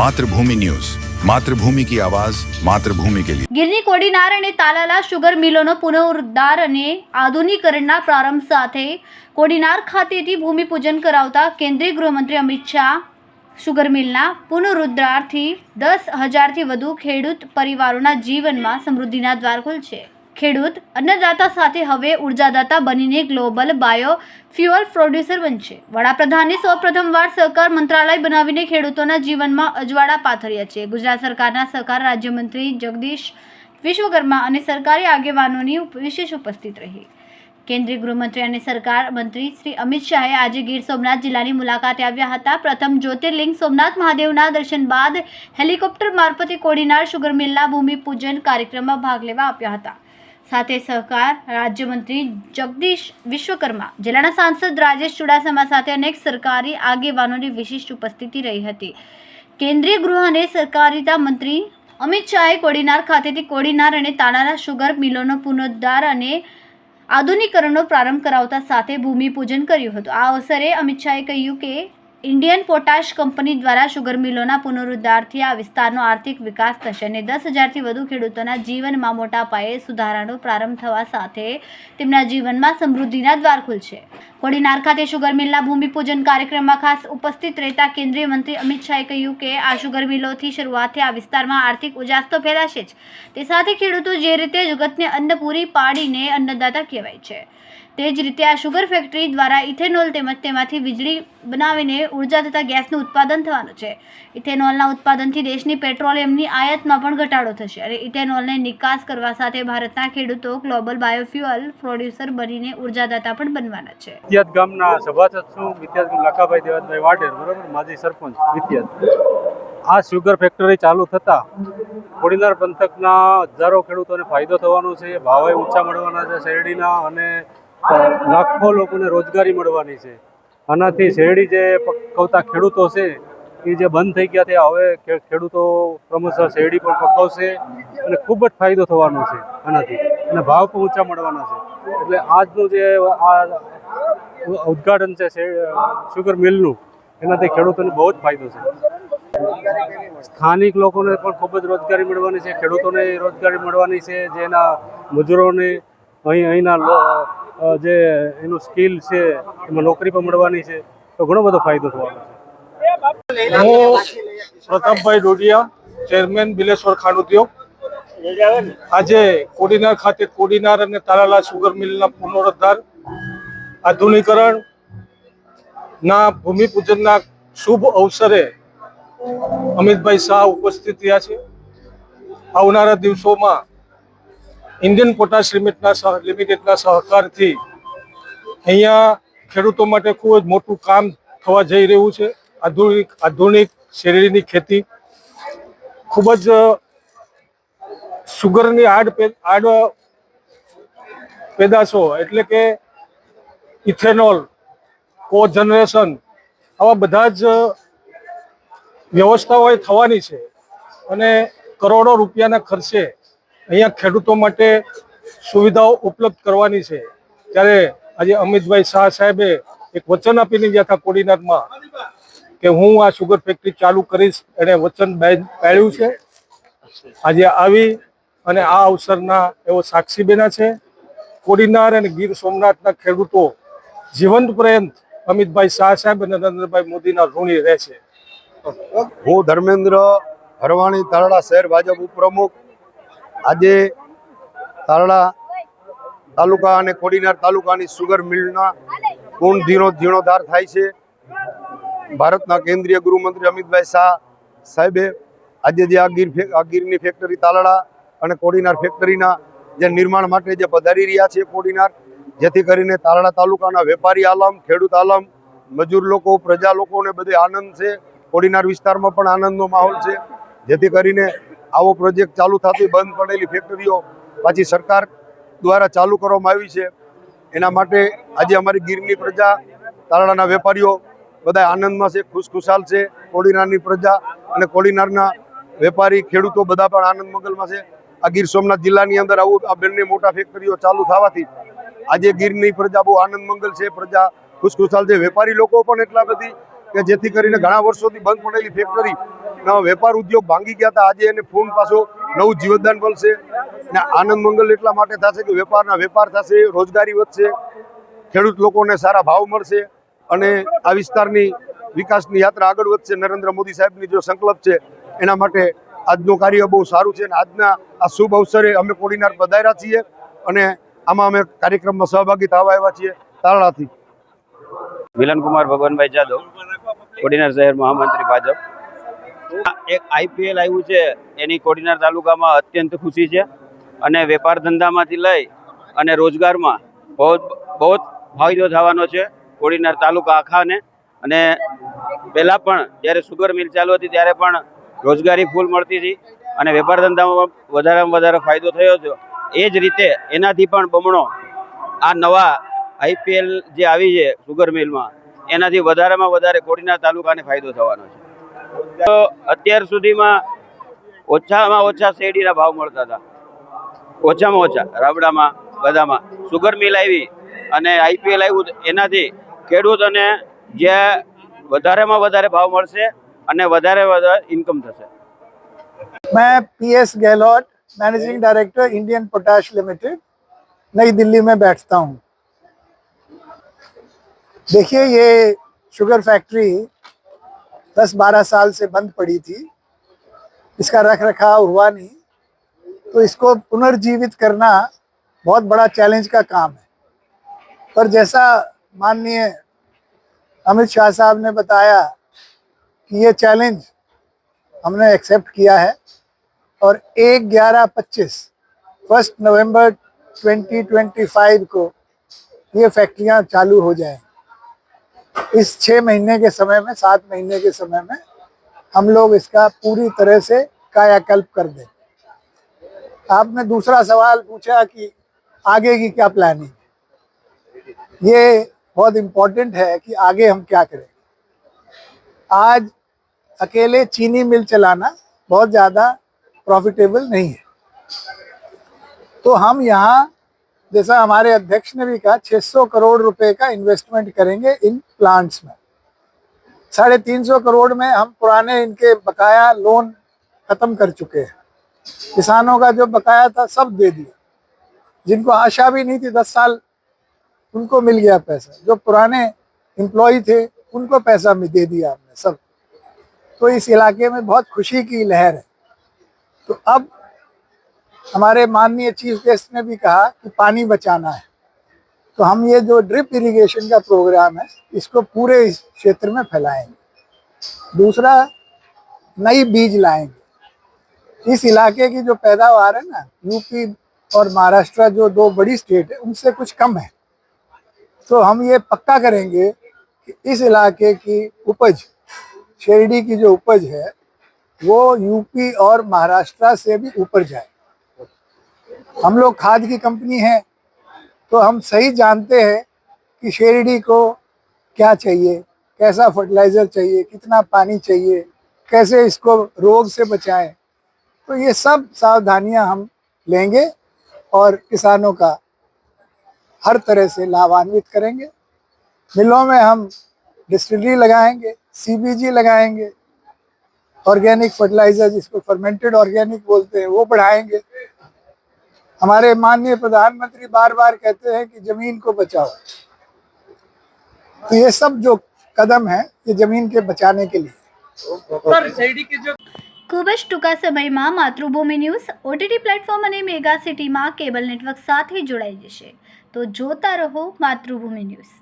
Mathrubhumi news. Mathrubhumi કી આવાજ, માતૃભૂમિ કે લિયે ગિરની કોડીનાર અને તાલાલા સુગર મિલોનો પુનરુદ્ધાર અને આધુનિકરણના પ્રારંભ સાથે કોડીનાર ખાતેથી ભૂમિપૂજન કરાવતા કેન્દ્રીય ગૃહમંત્રી અમિત શાહ સુગર મિલના પુનરુદ્ધારથી દસ હજારથી વધુ ખેડૂત પરિવારોના જીવનમાં સમૃદ્ધિના દ્વાર ખુલશે. ખેડૂત અન્નદાતા સાથે હવે ઉર્જાદાતા બનીને ગ્લોબલ બાયો ફ્યુઅલ પ્રોડ્યુસર બનશે. વડાપ્રધાને સૌપ્રથમવાર સહકાર મંત્રાલય બનાવીને ખેડૂતોના જીવનમાં અજવાળા પાથર્યા છે. ગુજરાત સરકારના સહકાર રાજ્યમંત્રી જગદીશ વિશ્વકર્મા અને સરકારી આગેવાનોની વિશેષ ઉપસ્થિત રહી. કેન્દ્રીય ગૃહમંત્રી અને સરકાર મંત્રી શ્રી અમિત શાહે આજે ગીર સોમનાથ જિલ્લાની મુલાકાતે આવ્યા હતા. પ્રથમ જ્યોતિર્લિંગ સોમનાથ મહાદેવના દર્શન બાદ હેલિકોપ્ટર મારફતે કોડીનાર શુગર મિલના ભૂમિપૂજન કાર્યક્રમમાં ભાગ લેવા આપ્યા હતા. સાથે સહકાર રાજ્યમંત્રી જગદીશ વિશ્વકર્મા, જિલ્લાના સાંસદ રાજેશ ચુડાસમા સાથે અનેક સરકારી આગેવાનોની વિશિષ્ટ ઉપસ્થિતિ રહી હતી. કેન્દ્રીય ગૃહ અને સહકારિતા મંત્રી અમિત શાહે કોડીનાર ખાતેથી કોડીનાર અને તાનારા શુગર મિલોનો પુનરુદ્ધાર અને આધુનિકરણનો પ્રારંભ કરાવતા સાથે ભૂમિપૂજન કર્યું હતું. આ અવસરે અમિત શાહે કહ્યું કે ઇન્ડિયન પોટાશ કંપની દ્વારા શુગર મિલોના પુનરુદ્ધારથી આ વિસ્તારનો આર્થિક વિકાસ થશે અને દસ હજારથી વધુ ખેડૂતોના જીવનમાં મોટા પાયે સુધારાનો પ્રારંભ થવા સાથે તેમના જીવનમાં સમૃદ્ધિના દ્વાર ખુલશે. કોડીનાર ખાતે શુગર મિલના ભૂમિપૂજન કાર્યક્રમમાં ખાસ ઉપસ્થિત રહેતા કેન્દ્રીય મંત્રી અમિત શાહે કહ્યું કે આ શુગર મિલોથી શરૂઆતથી આ વિસ્તારમાં આર્થિક ઉજાસ તો ફેલાશે જ. તે સાથે ખેડૂતો જે રીતે જગતને અન્ન પૂરી પાડીને અન્નદાતા કહેવાય છે. તે જ રીતે આ શુગર ફેક્ટરી દ્વારા ઇથેનોલ તેમજ તેમાંથી વીજળી બનાવીને ઊર્જા તથા ગેસનું ઉત્પાદન થવાનું છે. ઇથેનોલના ઉત્પાદનથી દેશની પેટ્રોલિયમની આયાતમાં પણ ઘટાડો થશે અને ઇથેનોલને નિકાસ કરવા સાથે ભારતના ખેડૂતો ગ્લોબલ બાયોફ્યુઅલ પ્રોડ્યુસર બનીને ઉર્જાદાતા પણ બનવાના છે. વિદ્યાત ગામના સભાસદ છું લખાભાઈ દેવતભાઈ વાઢેર, બરોબર? માજી સરપંચ વિદ્યાત આ સુગર ફેક્ટરી ચાલુ થતાં કોડીનાર પંથકના હજારો ખેડૂતોને ફાયદો થવાનો છે, ભાવે ઊંચા મળવાના છે શેરડીના અને લાખો લોકોને રોજગારી મળવાની છે. આનાથી શેરડી જે પકવતા ખેડૂતો છે, એ જે બંધ થઈ ગયા છે, હવે ખેડૂતો ક્રમશઃ શેરડી પણ પકવશે અને ખૂબ જ ફાયદો થવાનો છે આનાથી. અને ભાવ પણ ઊંચા મળવાના છે. એટલે આજનું જે આ ઉદ્ઘાટન છે શુગર મિલનું, એનાથી ખેડૂતોને બહુ જ ફાયદો છે. સ્થાનિક લોકોને પણ ખૂબ જ રોજગારી મળવાની છે, ખેડૂતોને રોજગારી મળવાની છે, જેના મજૂરોને અહીં, અહીંના જે એનું સ્કિલ છે, એમાં નોકરી પણ મળવાની છે, તો ઘણો બધો ફાયદો થવાનો છે. હું પ્રતાપભાઈ ડોડિયા, ચેરમેન બિલેશ્વર ખાંડ ઉદ્યોગ આજે કોડીનાર ખાતે કોડીનાર અને તાલાલા સુગર મિલના પુનરુદ્ધાર, આધુનિકરણ ના ભૂમિપૂજનના શુભ અવસરે અમિતભાઈ શાહ ઉપસ્થિત રહ્યા છે. આવનારા દિવસોમાં ઇન્ડિયન પોટાશ લિમિટના લિમિટેડના સહકારથી અહીંયા ખેડૂતો માટે ખૂબ જ મોટું કામ થવા જઈ રહ્યું છે. આધુનિક આધુનિક શેરડીની ખેતી ખૂબ જ સુગરની આડ આડ પેદાશો એટલે કે ઇથેનોલ કો જનરેશન આવા બધા જ વ્યવસ્થાઓ થવાની છે. અને કરોડો રૂપિયાના ખર્ચે અહીંયા ખેડૂતો માટે સુવિધાઓ ઉપલબ્ધ કરવાની છે. ત્યારે આજે અમિતભાઈ શાહ સાહેબે એક વચન આપીને ગયા હતા કોડીનારમાં કે હું આ સુગર ફેક્ટરી ચાલુ કરીશ, એણે વચન પાળ્યું છે. આજે આવી અને આ અવસરના એવો સાક્ષી બેના છે. કોડીનાર અને ગીર સોમનાથના ખેડૂતો જીવંત પર્યંત અમિતભાઈ શાહ સાહેબ અને નરેન્દ્રભાઈ મોદીના ઋણી રહેશે હું ધર્મેન્દ્ર હરવાણી તારડા શહેર ભાજપ ઉપપ્રમુખ આજે તારડા તાલુકા અને કોડીનાર તાલુકાની સુગર મિલના પૂર્ણ ધીણો ધીણોધાર થાય છે. ભારતના કેન્દ્રીય ગૃહમંત્રી અમિતભાઈ શાહ સાહેબે આજે જે આ ગીર આ ગીરની ફેક્ટરી તાલડા અને કોડીનાર ફેક્ટરીના જે નિર્માણ માટે જે પધારી રહ્યા છે કોડીનાર જેથી કરીને તાલડા તાલુકાના વેપારી આલમ, ખેડૂત આલમ, મજૂર લોકો, પ્રજા લોકોને બધે આનંદ છે. કોડીનાર વિસ્તારમાં પણ આનંદનો માહોલ છે. જેથી કરીને આવો પ્રોજેક્ટ ચાલુ થતી બંધ પડેલી ફેક્ટરીઓ પાછી સરકાર દ્વારા ચાલુ કરવામાં આવી છે. એના માટે આજે અમારી ગીરની પ્રજા, તાલાળાના વેપારીઓ બધા આનંદમાં છે, ખુશખુશાલ છે. કોડીનારની પ્રજા અને કોડીનારના વેપારી, ખેડૂતો બધા પણ આનંદ મંગલમાં છે. આ ગીર સોમનાથ જિલ્લાની અંદર આવું આ બંને મોટા ફેક્ટરીઓ ચાલુ થવાથી આજે ગીરની પ્રજા બહુ આનંદ મંગલ છે. પ્રજા ખુશખુશાલ છે. વેપારી લોકો પણ એટલા બધી કે જેથી કરીને ઘણા વર્ષોથી બંધ પડેલી ફેક્ટરી વેપાર ઉદ્યોગ ભાંગી ગયા હતા. આજે એને ફૂન પાછો નવું જીવતદાન મળશે ને આનંદ મંગલ એટલા માટે થશે કે વેપારના વેપાર થશે, રોજગારી વધશે, ખેડૂત લોકોને સારા ભાવ મળશે અને આ વિસ્તારની વિકાસની યાત્રા આગળ વધશે. નરેન્દ્ર મોદી સાહેબની જો સંકલ્પ છે, એના માટે આજનું કાર્ય બહુ સારું છે અને આજના આ શુભ અવસરે અમે કોડીનાર પધાર્યા છીએ અને આમાં અમે કાર્યક્રમમાં સહભાગી થવા આવ્યા છીએ તારણાથી. વિલનકુમાર ભગવાનભાઈ જાદવ, કોડીનાર શહેર મહામંત્રી ભાજપ. એક આઈપીએલ આવ્યું છે, એની કોડીનાર તાલુકામાં અત્યંત ખુશી છે. અને વેપાર ધંધામાંથી લઈ અને રોજગારમાં બહુ બહુ ફાયદો થવાનો છે કોડીનાર તાલુકા આખાને. અને પહેલાં પણ જ્યારે સુગર મિલ ચાલુ હતી, ત્યારે પણ રોજગારી ફૂલ મળતી હતી. અને વેપાર ધંધામાં વધારેમાં વધારે ફાયદો થયો હતો એ જ રીતે એનાથી પણ બમણો આ નવા આઈપીએલ જે આવી છે સુગર મિલમાં એનાથી વધારેમાં વધારે કોડીનાર તાલુકાને ફાયદો થવાનો છે. અત્યાર સુધીમાં ઓછામાં ઓછા શેરડીના ભાવ મળતા હતા ઓછામાં ઓછા રાબડામાં બધામાં સુગર મિલ આવી અને આઈપીએલ આવ્યું તો એનાથી ખેડૂતોને જે વધારેમાં વધારે ભાવ મળશે અને વધારે વધારે ઇન્કમ થશે मैं P S Gehlot managing director Indian Potash Limited New Delhi में बैठता हूँ देखिए ये शुगर फैक्ट्री 10-12 साल से बंद पड़ी थी। इसका रख रखाव हुआ नहीं। तो इसको पुनर्जीवित करना बहुत बड़ा चैलेंज का काम है। पर जैसा माननीय अमित शाह साहब ने बताया कि ये चैलेंज हमने एक्सेप्ट किया है और एक ग्यारह पच्चीस फ़र्स्ट नवंबर 2025 को ये फैक्ट्रियाँ चालू हो जाएँ इस छः महीने के समय में, सात महीने के समय में हम लोग इसका पूरी तरह से कायाकल्प कर दें। आपने दूसरा सवाल पूछा कि आगे की क्या प्लानिंग ये बहुत इम्पोर्टेंट है कि आगे हम क्या करें। आज अकेले चीनी मिल चलाना बहुत ज़्यादा प्रॉफिटेबल नहीं है। तो हम यहाँ जैसा हमारे अध्यक्ष ने भी कहा 600 करोड़ रुपए का इन्वेस्टमेंट करेंगे इन प्लांट्स में। साढ़े तीन सौ करोड़ में हम पुराने इनके बकाया लोन खत्म कर चुके हैं। किसानों का जो बकाया था सब दे दिया। जिनको आशा भी नहीं थी दस साल, उनको मिल गया पैसा। जो पुराने एम्प्लॉय थे, उनको पैसा भी दे दिया हमने सब। तो इस इलाके में बहुत खुशी की लहर है। तो अब हमारे माननीय चीफ गेस्ट ने भी कहा कि पानी बचाना है। तो हम ये जो ड्रिप इरिगेशन का प्रोग्राम है, इसको पूरे इस क्षेत्र में फैलाएँगे। दूसरा, नई बीज लाएँगे। इस इलाके की जो पैदावार है ना, यूपी और महाराष्ट्र जो दो बड़ी स्टेट है, उनसे कुछ कम है। तो हम ये पक्का करेंगे कि इस इलाके की उपज, शेरडी की जो उपज है, वो यूपी और महाराष्ट्र से भी ऊपर जाए। हम लोग खाद की कंपनी है तो हम सही जानते हैं कि शेरडी को क्या चाहिए, कैसा फर्टिलाइज़र चाहिए, कितना पानी चाहिए, कैसे इसको रोग से बचाएँ। तो ये सब सावधानियाँ हम लेंगे और किसानों का हर तरह से लाभान्वित करेंगे। मिलों में हम डिस्टिलरी लगाएँगे सीबीजी लगाएँगे, ऑर्गेनिक फर्टिलाइज़र जिसको फर्मेंटेड ऑर्गेनिक बोलते हैं, वो बढ़ाएँगे। हमारे माननीय प्रधानमंत्री बार बार कहते हैं कि जमीन को बचाओ तो ये सब जो कदम है ये जमीन के बचाने के लिए ખૂબ જ ટૂંકા સમયમાં માતૃભૂમિ ન્યૂઝ ઓટીટી પ્લેટફોર્મ અને મેગા સિટીમાં કેબલ નેટવર્ક સાથે જોડાઈ જશે તો જોતા રહો માતૃભૂમિ ન્યૂઝ